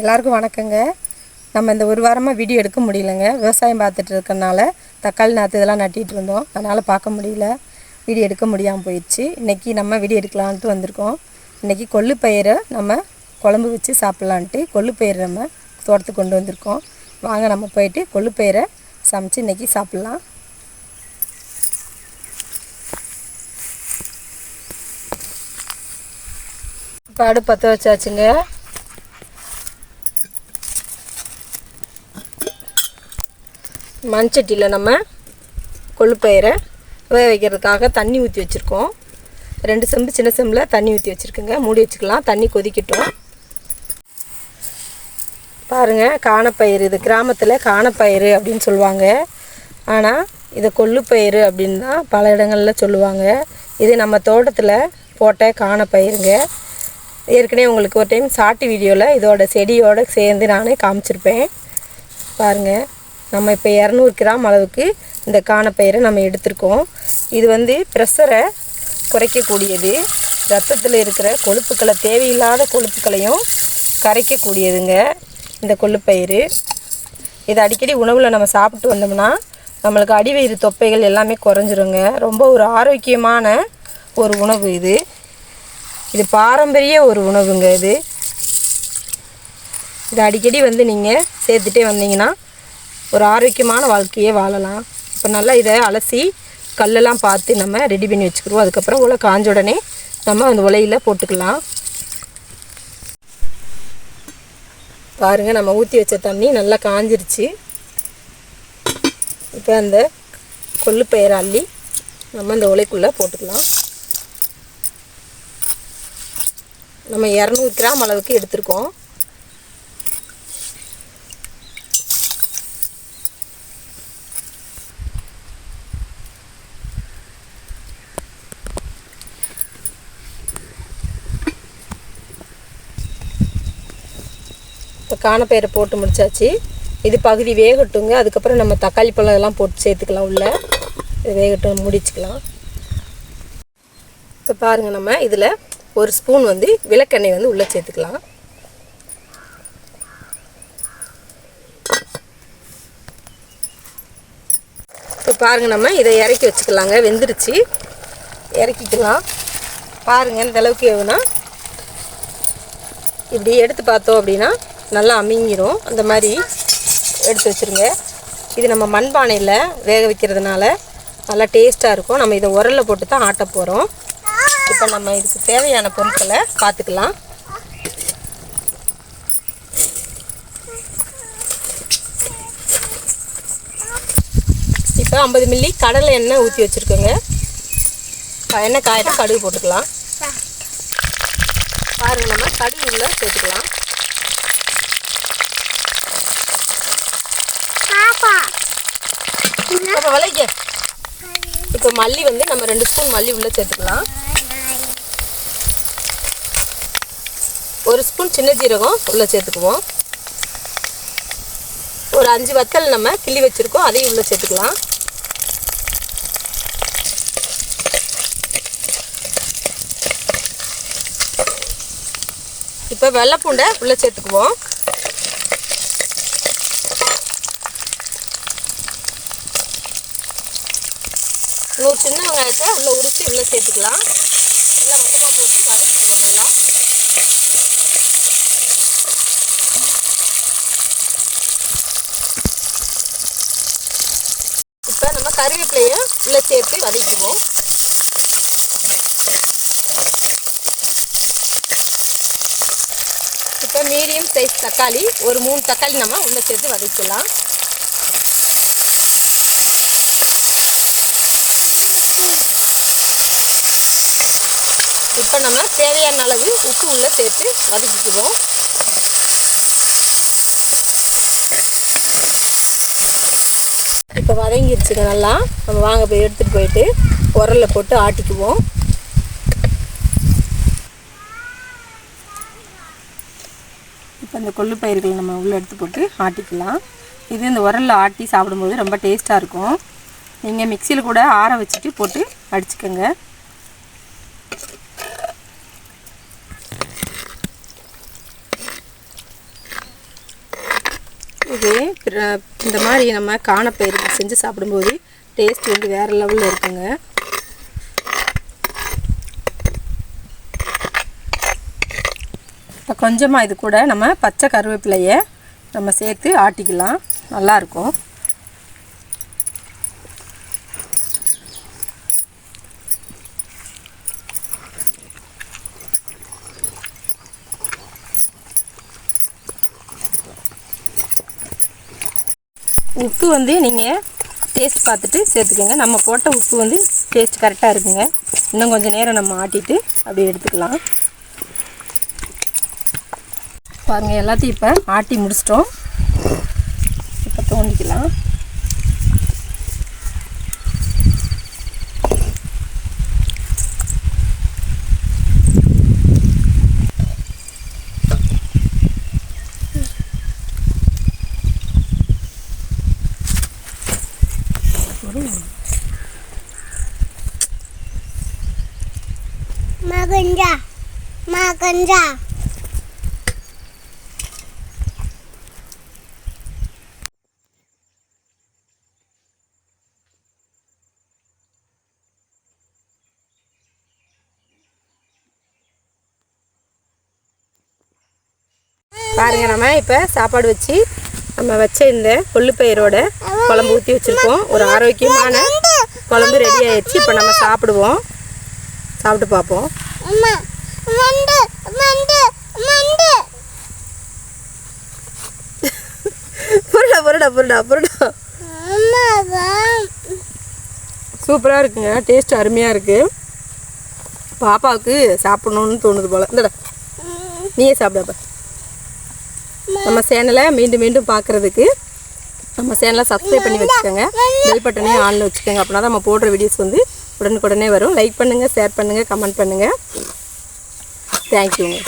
எல்லாருக்கும் வணக்கங்க. நம்ம இந்த ஒரு வாரமாக வீடியோ எடுக்க முடியலங்க. விவசாயம் பார்த்துட்டு இருக்கனால தக்காளி நாற்று இதெல்லாம் நட்டிகிட்டு இருந்தோம். அதனால் பார்க்க முடியல. வீடியோ எடுக்க முடியாமல் போயிடுச்சு. இன்றைக்கி நம்ம வீடியோ எடுக்கலான்ட்டு வந்திருக்கோம். இன்றைக்கி கொள்ளு பயிரை நம்ம குழம்பு வச்சு சாப்பிட்லான்ட்டு கொள்ளு பயிர் நம்ம தோட்டத்துக்கு கொண்டு வந்திருக்கோம். வாங்க நம்ம போயிட்டு கொள்ளு பயிரை சமைச்சு இன்றைக்கி சாப்பிட்லாம். இப்போ அடுப்பு பற்ற வச்சாச்சுங்க. மண்சட்டியில் நம்ம கொழுப்பயிரை வேக வைக்கிறதுக்காக தண்ணி ஊற்றி வச்சுருக்கோம். ரெண்டு செம்பு சின்ன செம்பில் தண்ணி ஊற்றி வச்சுருக்குங்க. மூடி வச்சுக்கலாம். தண்ணி கொதிக்கட்டும். பாருங்கள் காணப்பயிறு. இது கிராமத்தில் காணப்பயிறு அப்படின்னு சொல்லுவாங்க. ஆனால் இதை கொள்ளுப்பயிறு அப்படின்னு தான் பல இடங்களில் சொல்லுவாங்க. இது நம்ம தோட்டத்தில் போட்ட காணப்பயிருங்க. ஏற்கனவே உங்களுக்கு ஒரு டைம் சாட்டு வீடியோவில் இதோட செடியோடு சேர்ந்து நானே காமிச்சிருப்பேன். பாருங்கள் நம்ம இப்போ இரநூறு கிராம் அளவுக்கு இந்த காணப்பயிரை நம்ம எடுத்திருக்கோம். இது வந்து ப்ரெஷரை குறைக்கக்கூடியது. ரத்தத்தில் இருக்கிற கொழுப்புக்களை தேவையில்லாத கொழுப்புக்களையும் கரைக்கக்கூடியதுங்க இந்த கொள்ளுப்பயிறு இது அடிக்கடி உணவில் நம்ம சாப்பிட்டு வந்தோம்னா நம்மளுக்கு அடிவயிறு தொப்பைகள் எல்லாமே குறைஞ்சிருங்க. ரொம்ப ஒரு ஆரோக்கியமான ஒரு உணவு இது. இது பாரம்பரிய ஒரு உணவுங்க இது. இது அடிக்கடி வந்து நீங்கள் சேர்த்துட்டே வந்தீங்கன்னா ஒரு ஆரோக்கியமான வாழ்க்கையே வாழலாம். இப்போ நல்லா இதை அலசி கல்லெல்லாம் பார்த்து நம்ம ரெடி பண்ணி வச்சுக்கிடுவோம். அதுக்கப்புறம் உலை காஞ்ச உடனே நம்ம அந்த உலையில் போட்டுக்கலாம். பாருங்கள் நம்ம ஊற்றி வச்ச தண்ணி நல்லா காஞ்சிருச்சு. இப்போ அந்த கொள்ளுப்பயிரை அள்ளி நம்ம அந்த உலைக்குள்ளே போட்டுக்கலாம். நம்ம இரநூறு கிராம் அளவுக்கு எடுத்திருக்கோம். காணப்பயிரை போட்டு முடிச்சாச்சு. இது பகுதி வேகட்டுங்க. அதுக்கப்புறம் நம்ம தக்காளி பழம் எல்லாம் போட்டு சேர்த்துக்கலாம் உள்ள. இது வேகட்டும் முடிச்சுக்கலாம். இப்போ பாருங்கள் நம்ம இதில் ஒரு ஸ்பூன் வந்து விளக்கெண்ணெய் வந்து உள்ளே சேர்த்துக்கலாம். இப்போ பாருங்கள் நம்ம இதை இறக்கி வச்சுக்கலாங்க. வெந்துருச்சு. இறக்கிக்கலாம். பாருங்கள் இந்த அளவுக்கு எவ்வளோனா இப்படி எடுத்து பார்த்தோம் அப்படின்னா நல்லா அமிங்கிரும். அந்த மாதிரி எடுத்து வச்சுருங்க. இது நம்ம மண்பானையில் வேக வைக்கிறதுனால நல்லா டேஸ்ட்டாக இருக்கும். நம்ம இதை உரலில் போட்டு தான் ஆட்ட போகிறோம் இப்போ நம்ம இதுக்கு தேவையான பொருட்களை பார்த்துக்கலாம் இப்போ ஐம்பது மில்லி கடலை எண்ணெய் ஊற்றி வச்சுருக்கோங்க. எண்ணெய் காயட்டும் கடுகு போட்டுக்கலாம். பாருங்கள் நம்ம கடுகு உள்ள சேர்த்துக்கலாம். அப்போ விலைக்கு. இப்போ மல்லி வந்து நம்ம ரெண்டு ஸ்பூன் மல்லி உள்ள சேர்த்துக்கலாம். ஒரு ஸ்பூன் சின்ன ஜீரகம் உள்ள சேர்த்துக்குவோம். ஒரு அஞ்சு வத்தல் நம்ம கிள்ளி வச்சுருக்கோம் அதையும் உள்ள சேர்த்துக்கலாம். இப்போ வெள்ளைப்பூண்டை உள்ளே சேர்த்துக்குவோம். நூறு சின்ன வெங்காயத்தை உள்ளே உரித்து உள்ளே சேர்த்துக்கலாம். எல்லாம் மொத்தமாக போட்டு வதக்கிக்கலாம் நல்லா இப்போ நம்ம கருவேப்பிலையை உள்ளே சேர்த்து வதக்கிக்குவோம் இப்போ மீடியம் சைஸ் தக்காளி ஒரு மூணு தக்காளி நம்ம உள்ளே சேர்த்து வதக்கலாம். இப்போ நம்ம தேவையான அளவு உப்பு உள்ளே சேர்த்து வதக்கிக்குவோம். இப்போ வதங்கிருச்சுங்க நல்லா. நம்ம வாங்க போய் எடுத்துகிட்டு போயிட்டு உரலில் போட்டு ஆட்டிக்குவோம். இப்போ இந்த கொள்ளு பயிர்களை நம்ம உள்ளே எடுத்து போட்டு ஆட்டிக்கலாம். இது இந்த உரலில் ஆட்டி சாப்பிடும்போது ரொம்ப டேஸ்ட்டாக இருக்கும். நீங்கள் மிக்சியில் கூட ஆற வச்சுட்டு போட்டு அடிச்சுக்கோங்க. இது இந்த மாதிரி நம்ம காணப்பயிறு செஞ்சு சாப்பிடும்போது டேஸ்ட் வந்து வேறு லெவலில் இருக்குங்க. இப்போ கொஞ்சமாக இது கூட நம்ம பச்சை கருவேப்பிலையை நம்ம சேர்த்து ஆட்டிக்கலாம். நல்லாயிருக்கும் உப்பு வந்து நீங்கள் டேஸ்ட் பார்த்துட்டு சேர்த்துக்கோங்க. நம்ம போட்ட உப்பு வந்து டேஸ்ட் கரெக்டாக இருக்குங்க. இன்னும் கொஞ்சம் நேரம் நம்ம ஆட்டிட்டு அப்படியே எடுத்துக்கலாம். பாருங்கள் எல்லாத்தையும் இப்போ ஆட்டி முடிச்சிட்டோம். இப்போ தோண்டிக்கலாம். Maganda. Maganda. பாருங்க நம்ம இப்போ சாப்பாடு வச்சு நம்ம வச்ச இந்த கொள்ளுப்பயிரோட குழம்பு ஊற்றி வச்சுருக்கோம். ஒரு ஆரோக்கியமான குழம்பு ரெடி ஆயிடுச்சு. இப்போ நம்ம சாப்பிடுவோம். சாப்பிட்டு பார்ப்போம். புருடா புருடா புருடா புருடா. சூப்பராக இருக்குங்க. டேஸ்ட் அருமையாக இருக்குது பாப்பாவுக்கு சாப்பிடணும்னு தோணுது போல். இந்தடா. நீயே சாப்பிடாப்ப நம்ம சேனலை மீண்டும் மீண்டும் பார்க்குறதுக்கு நம்ம சேனலை சப்ஸ்கிரைப் பண்ணி வச்சுக்கோங்க. பெல் பட்டனையும் ஆனில் வச்சுக்கோங்க. அப்படின்னா தான் நம்ம போடுற வீடியோஸ் வந்து உடனுக்குடனே வரும். லைக் பண்ணுங்கள் ஷேர் பண்ணுங்கள் கமெண்ட் பண்ணுங்கள் தேங்க்யூங்க